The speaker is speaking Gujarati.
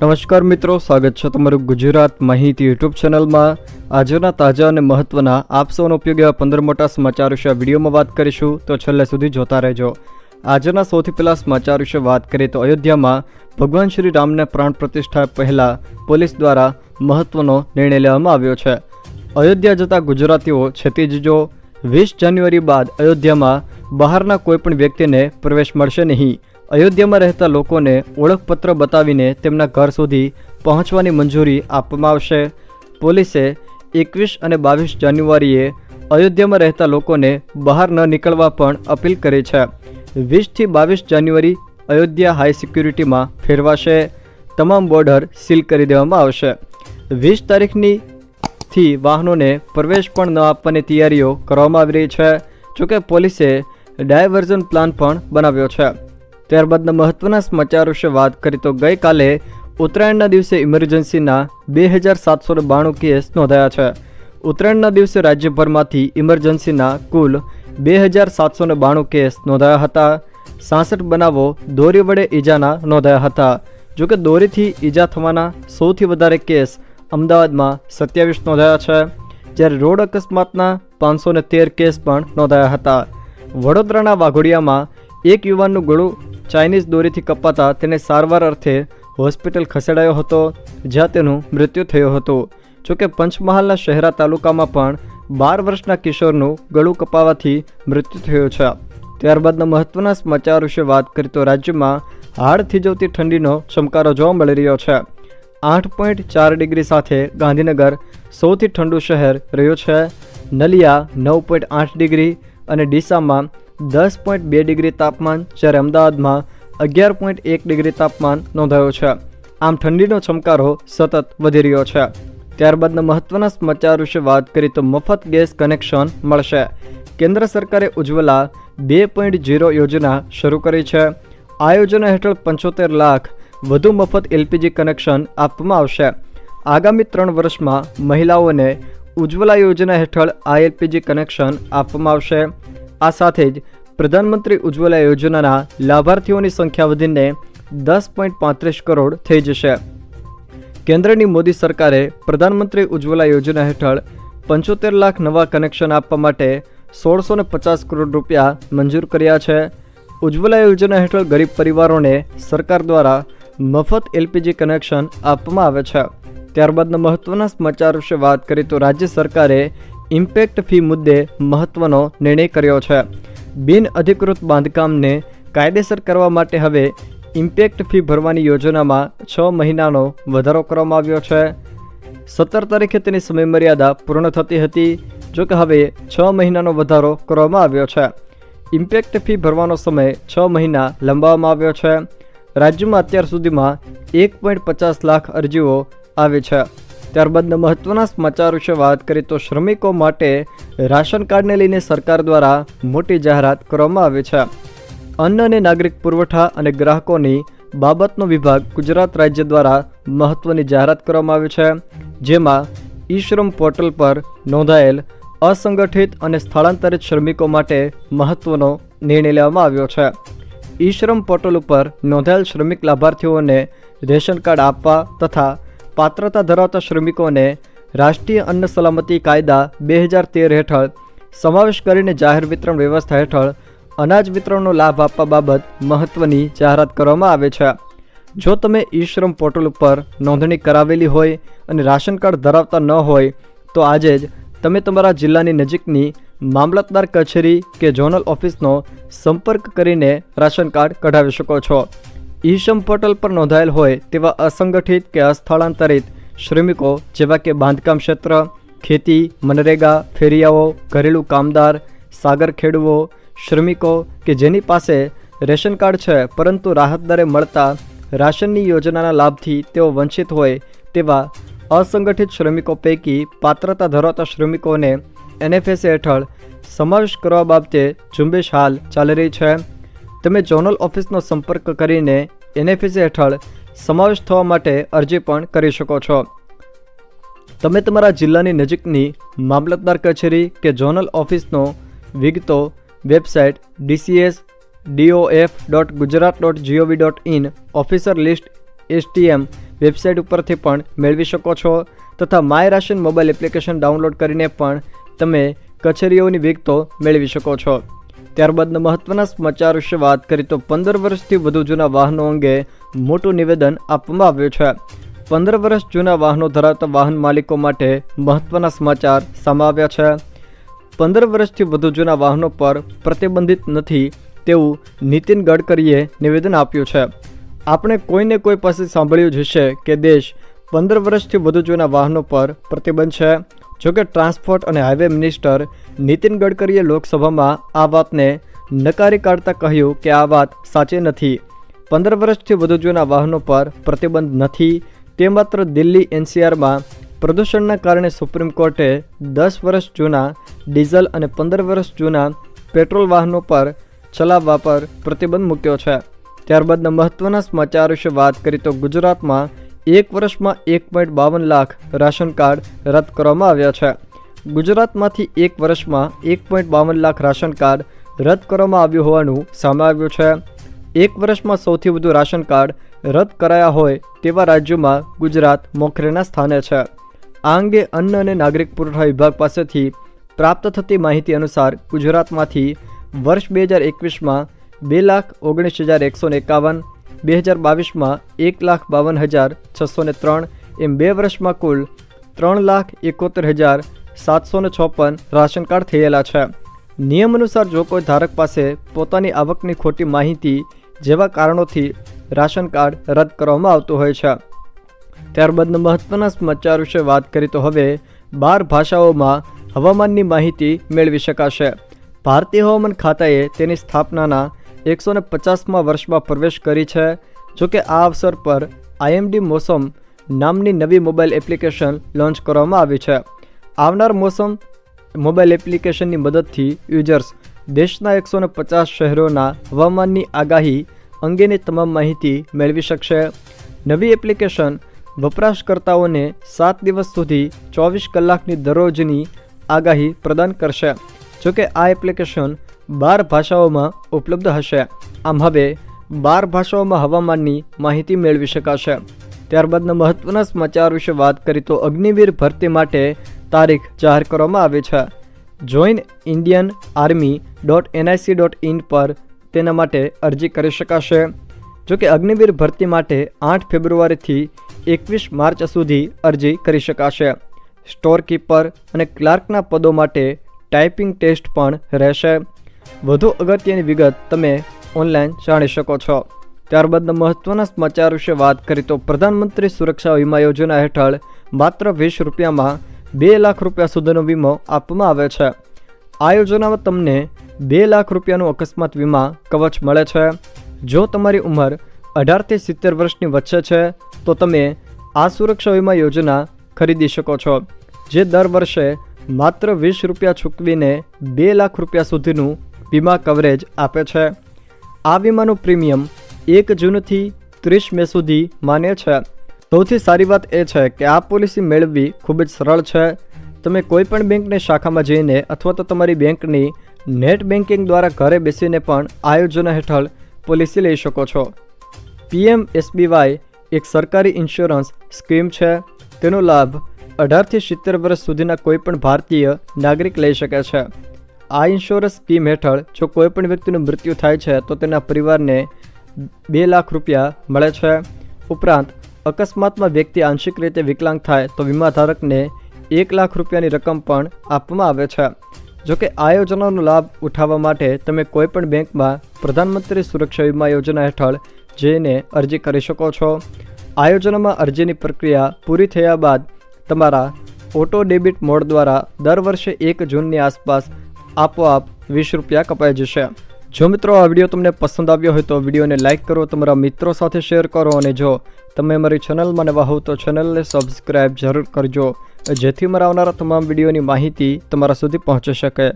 નમસ્કાર મિત્રો, સ્વાગત છે તમારું ગુજરાત માહિતી યુટ્યુબ ચેનલમાં. આજના તાજા અને મહત્વના આપ સૌનો ઉપયોગ એવા પંદર મોટા સમાચાર વિશે વિડીયોમાં વાત કરીશું. તો છેલ્લે સુધી જોતા રહેજો. આજના સૌથી પહેલા સમાચાર વિશે વાત કરીએ તો અયોધ્યામાં ભગવાન શ્રી રામને પ્રાણ પ્રતિષ્ઠા પહેલાં પોલીસ દ્વારા મહત્વનો નિર્ણય લેવામાં આવ્યો છે. અયોધ્યા જતા ગુજરાતીઓ છેતી જજો વીસ જાન્યુઆરી બાદ અયોધ્યામાં બહારના કોઈપણ વ્યક્તિને પ્રવેશ મળશે નહીં. અયોધ્યામાં રહેતા લોકોને ઓળખપત્ર બતાવીને તેમના ઘર સુધી પહોંચવાની મંજૂરી આપવામાં આવશે. પોલીસે એકવીસ અને બાવીસ જાન્યુઆરીએ અયોધ્યામાં રહેતા લોકોને બહાર ન નીકળવા પણ અપીલ કરી છે. વીસથી બાવીસ જાન્યુઆરી અયોધ્યા હાઈ સિક્યુરિટીમાં ફેરવાશે. તમામ બોર્ડર સીલ કરી દેવામાં આવશે. વીસ તારીખની થી વાહનોને પ્રવેશ પણ ન આપવાની તૈયારીઓ કરવામાં આવી રહી છે. જોકે પોલીસે ડાયવર્ઝન પ્લાન પણ બનાવ્યો છે. ત્યારબાદના મહત્વના સમાચાર વિશે વાત કરી તો ગઈકાલે ઉત્તરાયણના દિવસે ઇમરજન્સીના બે હજાર સાતસો બાણું કેસ નોંધાયા છે. ઉત્તરાયણના દિવસે રાજ્યભરમાંથી ઇમરજન્સીના કુલ બે હજાર સાતસો બાણું કેસ નોંધાયા હતા. સાસઠ બનાવો દોરી વડે ઈજાના નોંધાયા હતા. જોકે દોરીથી ઈજા થવાના સૌથી વધારે કેસ અમદાવાદમાં સત્યાવીસ નોંધાયા છે. જ્યારે રોડ અકસ્માતના પાંચસો તેર કેસ પણ નોંધાયા હતા. વડોદરાના વાઘોડિયામાં એક યુવાનનું ગળું ચાઇનીઝ દોરીથી કપાતા તેને સારવાર અર્થે હોસ્પિટલ ખસેડાયો હતો, જ્યાં તેનું મૃત્યુ થયું હતું. જોકે પંચમહાલના શહેરા તાલુકામાં પણ બાર વર્ષના કિશોરનું ગળું કપાવાથી મૃત્યુ થયું છે. ત્યારબાદના મહત્વના સમાચાર વિશે વાત કરીએ તો રાજ્યમાં હાડ થીજવતી ઠંડીનો ચમકારો જોવા મળી રહ્યો છે. આઠ પોઈન્ટ ચાર ડિગ્રી સાથે ગાંધીનગર સૌથી ઠંડુ શહેર રહ્યું છે. નલિયા નવ પોઈન્ટ આઠ ડિગ્રી અને ડીસામાં દસ પોઈન્ટ બે ડિગ્રી તાપમાન, જ્યારે અમદાવાદમાં અગિયાર પોઈન્ટ એક ડિગ્રી તાપમાન નોંધાયું છે. આમ ઠંડીનો ચમકારો સતત વધી રહ્યો છે. ત્યારબાદના મહત્વના સમાચાર વિશે વાત કરીએ તો મફત ગેસ કનેક્શન મળશે. કેન્દ્ર સરકારે ઉજ્જવલા બે પોઈન્ટ ઝીરો યોજના શરૂ કરી છે. આ યોજના હેઠળ પંચોતેર લાખ વધુ મફત એલપીજી કનેક્શન આપવામાં આવશે. આગામી ત્રણ વર્ષમાં મહિલાઓને ઉજ્જવલા યોજના હેઠળ આ એલપીજી કનેક્શન આપવામાં આવશે. આ સાથે જ પ્રધાનમંત્રી ઉજ્જવલા યોજનાના લાભાર્થીઓની સંખ્યા વધીને દસ પોઈન્ટ પાંત્રીસ કરોડ થઈ જશે. કેન્દ્રની મોદી સરકારે પ્રધાનમંત્રી ઉજ્જવલા યોજના હેઠળ પંચોતેર લાખ નવા કનેક્શન આપવા માટે સોળસો પચાસ કરોડ રૂપિયા મંજૂર કર્યા છે. ઉજ્જવલા યોજના હેઠળ ગરીબ પરિવારોને સરકાર દ્વારા મફત એલપીજી કનેક્શન આપવામાં આવે છે. ત્યારબાદના મહત્વના સમાચાર વિશે વાત કરીએ તો રાજ્ય સરકારે ઇમ્પેક્ટ ફી મુદ્દે મહત્વનો નિર્ણય કર્યો છે. બિન અધિકૃત બાંધકામને કાયદેસર કરવા માટે હવે ઇમ્પેક્ટ ફી ભરવાની યોજનામાં છ મહિનાનો વધારો કરવામાં આવ્યો છે. સત્તર તારીખે તેની સમયમર્યાદા પૂર્ણ થતી હતી, જો કે હવે છ મહિનાનો વધારો કરવામાં આવ્યો છે. ઇમ્પેક્ટ ફી ભરવાનો સમય છ મહિના લંબાવવામાં આવ્યો છે. રાજ્યમાં અત્યાર સુધીમાં એક પોઈન્ટ પચાસ લાખ અરજીઓ આવી છે. ત્યારબાદના મહત્વના સમાચાર વિશે વાત કરીએ તો શ્રમિકો માટે રાશન કાર્ડને લઈને સરકાર દ્વારા મોટી જાહેરાત કરવામાં આવી છે. અન્ન અને નાગરિક પુરવઠા અને ગ્રાહકોની બાબતનો વિભાગ ગુજરાત રાજ્ય દ્વારા મહત્વની જાહેરાત કરવામાં આવી છે. જેમાં ઈ શ્રમ પોર્ટલ પર નોંધાયેલ અસંગઠિત અને સ્થળાંતરિત શ્રમિકો માટે મહત્વનો નિર્ણય લેવામાં આવ્યો છે. ઈ શ્રમ પોર્ટલ ઉપર નોંધાયેલ શ્રમિક લાભાર્થીઓને રેશન કાર્ડ આપવા તથા પાત્રતા ધરાવતા શ્રમિકોને રાષ્ટ્રીય અન્ન સલામતી કાયદા બે હજાર તેર હેઠળ સમાવેશ કરીને જાહેર વિતરણ વ્યવસ્થા હેઠળ અનાજ વિતરણનો લાભ આપવા બાબત મહત્ત્વની જાહેરાત કરવામાં આવે છે. જો તમે ઈ શ્રમ પોર્ટલ ઉપર નોંધણી કરાવેલી હોય અને રાશન કાર્ડ ધરાવતા ન હોય, તો આજે જ તમે તમારા જિલ્લાની નજીકની મામલતદાર કચેરી કે ઝોનલ ઓફિસનો સંપર્ક કરીને રાશન કાર્ડ કઢાવી શકો છો. ઈ પોર્ટલ પર નોંધાયેલ હોય તેવા અસંગઠિત કે અસ્થળાંતરિત શ્રમિકો જેવા કે બાંધકામ ક્ષેત્ર, ખેતી, મનરેગા, ફેરિયાઓ, ઘરેલું કામદાર, સાગર ખેડૂઓ, શ્રમિકો કે જેની પાસે રેશન કાર્ડ છે પરંતુ રાહત દરે મળતા રાશનની યોજનાના લાભથી તેઓ વંચિત હોય તેવા અસંગઠિત શ્રમિકો પૈકી પાત્રતા ધરાવતા શ્રમિકોને એનએફએસ હેઠળ સમાવેશ કરવા બાબતે ઝુંબેશ હાલ ચાલી રહી છે. તમે ઝોનલ ઓફિસનો સંપર્ક કરીને એનએફએસ હેઠળ સમાવેશ થવા માટે અરજી પણ કરી શકો છો. તમે તમારા જિલ્લાની નજીકની મામલતદાર કચેરી કે ઝોનલ ઓફિસનો વિગતો website DCS DOF dot Gujarat dot GOV dot in officer list STM website ઉપરથી પણ મેળવી શકો છો તથા my ration mobile application download કરીને પણ તમે કચેરીઓની વિગતો મેળવી શકો છો. ત્યારબાદના મહત્વના સમાચાર વિશે વાત કરી તો પંદર વર્ષથી વધુ જૂના વાહનો અંગે મોટું નિવેદન આપવામાં આવ્યું છે. પંદર વર્ષ જૂના વાહનો ધરાવતા વાહન માલિકો માટે મહત્વના સમાચાર સામે આવ્યા છે. પંદર વર્ષથી વધુ જૂના વાહનો પર પ્રતિબંધિત નથી તેવું નીતિન ગડકરીએ નિવેદન આપ્યું છે. આપણે કોઈને કોઈ પાસે સાંભળ્યું જ હશે કે દેશ પંદર વર્ષથી વધુ જૂના વાહનો પર પ્રતિબંધ છે. જોકે ટ્રાન્સપોર્ટ અને હાઇવે મિનિસ્ટર નીતિન ગડકરીએ લોકસભામાં આ વાતને નકારી કાઢતા કહ્યું કે આ વાત સાચી નથી. પંદર વર્ષથી વધુ જૂના વાહનો પર પ્રતિબંધ નથી. તે માત્ર દિલ્હી એનસીઆરમાં પ્રદૂષણના કારણે સુપ્રીમ કોર્ટે દસ વર્ષ જૂના ડીઝલ અને પંદર વર્ષ જૂના પેટ્રોલ વાહનો પર ચલાવવા પર પ્રતિબંધ મૂક્યો છે. ત્યારબાદના મહત્ત્વના સમાચાર વિશે વાત કરી તો ગુજરાતમાં એક વર્ષમાં એક પોઈન્ટ બાવન લાખ રાશન કાર્ડ રદ કરવામાં આવ્યા છે. ગુજરાતમાંથી એક વર્ષમાં એક પોઈન્ટ બાવન લાખ રાશન કાર્ડ રદ કરવામાં આવ્યું હોવાનું સામે આવ્યું છે. એક વર્ષમાં સૌથી વધુ રાશન કાર્ડ રદ કરાયા હોય તેવા રાજ્યોમાં ગુજરાત મોખરેના સ્થાને છે. આ અંગે અન્ન અને નાગરિક પુરવઠા વિભાગ પાસેથી પ્રાપ્ત થતી માહિતી અનુસાર ગુજરાતમાંથી વર્ષ બે હજાર એકવીસમાં બે લાખ ઓગણીસ હજાર એકસો એકાવન બે હજાર બાવીસમાં એક લાખ બાવન હજાર છસો ને ત્રણ, એમ બે વર્ષમાં કુલ ત્રણ લાખ એકોતેર હજાર સાતસો ને ચોપન રાશન કાર્ડ થયેલા છે. નિયમ અનુસાર જો કોઈ ધારક પાસે પોતાની આવકની ખોટી માહિતી જેવા કારણોથી રાશન કાર્ડ રદ કરવામાં આવતું હોય છે. ત્યારબાદના મહત્ત્વના સમાચાર વિશે વાત કરી તો હવે બાર ભાષાઓમાં હવામાનની માહિતી મેળવી શકાશે. ભારતીય હવામાન ખાતાએ તેની સ્થાપનાના એકસો ને પચાસમાં વર્ષમાં પ્રવેશ કરી છે. જોકે આ અવસર પર આઈએમડી મોસમ નામની નવી મોબાઈલ એપ્લિકેશન લોન્ચ કરવામાં આવી છે. આવનાર મોસમ મોબાઈલ એપ્લિકેશનની મદદથી યુઝર્સ દેશના એકસો ને પચાસ શહેરોના હવામાનની આગાહી અંગેની તમામ માહિતી મેળવી શકશે. નવી એપ્લિકેશન વપરાશકર્તાઓને સાત દિવસ સુધી ચોવીસ કલાકની દરરોજની આગાહી પ્રદાન કરશે. જોકે આ એપ્લિકેશન બાર ભાષાઓમાં ઉપલબ્ધ હશે. આમ હવે બાર ભાષાઓમાં હવામાનની માહિતી મેળવી શકાશે. ત્યારબાદના મહત્ત્વના સમાચાર વિશે વાત કરી તો અગ્નિવીર ભરતી માટે તારીખ જાહેર કરવામાં આવી છે. Join Indian army dot NIC dot in પર તેના માટે અરજી કરી શકાશે. જોકે અગ્નિવીર ભરતી માટે આઠ ફેબ્રુઆરીથી એકવીસ માર્ચ સુધી અરજી કરી શકાશે. સ્ટોર કીપર અને ક્લાર્કના પદો માટે ટાઈપિંગ ટેસ્ટ પણ રહેશે. વધુ અગત્યની વિગત તમે ઓનલાઈન જાણી શકો છો. ત્યારબાદના મહત્ત્વના સમાચાર વિશે વાત કરી તો પ્રધાનમંત્રી સુરક્ષા વીમા યોજના હેઠળ માત્ર વીસ રૂપિયામાં બે લાખ રૂપિયા સુધીનો વીમો આપવામાં આવે છે. આ યોજનામાં તમને બે લાખ રૂપિયાનું અકસ્માત વીમા કવચ મળે છે. જો તમારી ઉંમર અઢારથી સિત્તેર વર્ષની વચ્ચે છે, તો તમે આ સુરક્ષા વીમા યોજના ખરીદી શકો છો, જે દર વર્ષે માત્ર વીસ રૂપિયા ચૂકવીને બે લાખ રૂપિયા સુધીનું વીમા કવરેજ આપે છે. આ વીમાનું પ્રીમિયમ એક જૂનથી ત્રીસ મે સુધી માન્ય છે. સૌથી સારી વાત એ છે કે આ પોલિસી મેળવવી ખૂબ જ સરળ છે. તમે કોઈપણ બેંકની શાખામાં જઈને અથવા તો તમારી બેંકની નેટ બેન્કિંગ દ્વારા ઘરે બેસીને પણ આયોજન હેઠળ પોલિસી લઈ શકો છો. પીએમ એસબીવાય એક સરકારી ઇન્સ્યોરન્સ સ્કીમ છે. તેનો લાભ અઢારથી સિત્તેર વર્ષ સુધીના કોઈપણ ભારતીય નાગરિક લઈ શકે છે. આ ઇન્સ્યોરન્સ સ્કીમ હેઠળ જો કોઈપણ વ્યક્તિનું મૃત્યુ થાય છે, તો તેના પરિવારને બે લાખ રૂપિયા મળે છે. ઉપરાંત, અકસ્માતમાં વ્યક્તિ આંશિક રીતે વિકલાંગ થાય, તો વીમાધારકને એક લાખ રૂપિયાની રકમ પણ આપવામાં આવે છે. જોકે, આ યોજનાનો લાભ ઉઠાવવા માટે તમે કોઈપણ બેંકમાં પ્રધાનમંત્રી સુરક્ષા વીમા યોજના હેઠળ જઈને અરજી કરી શકો છો. આ યોજનામાં અરજીની પ્રક્રિયા પૂરી થયા બાદ તમારા ઓટો ડેબિટ મોડ દ્વારા દર વર્ષે એક જૂનની આસપાસ આપોઆપ વીસ રૂપિયા કપાઈ જશે. જો મિત્રો આ વીડિયો તમને પસંદ આવ્યો હોય તો વિડીયોને લાઇક કરો, તમારા મિત્રો સાથે શેર કરો અને જો તમે મારી ચેનલમાં નવા હોવ તો ચેનલને સબસ્ક્રાઈબ જરૂર કરજો, જેથી મારા આવનારા તમામ વિડીયોની માહિતી તમારા સુધી પહોંચી શકે.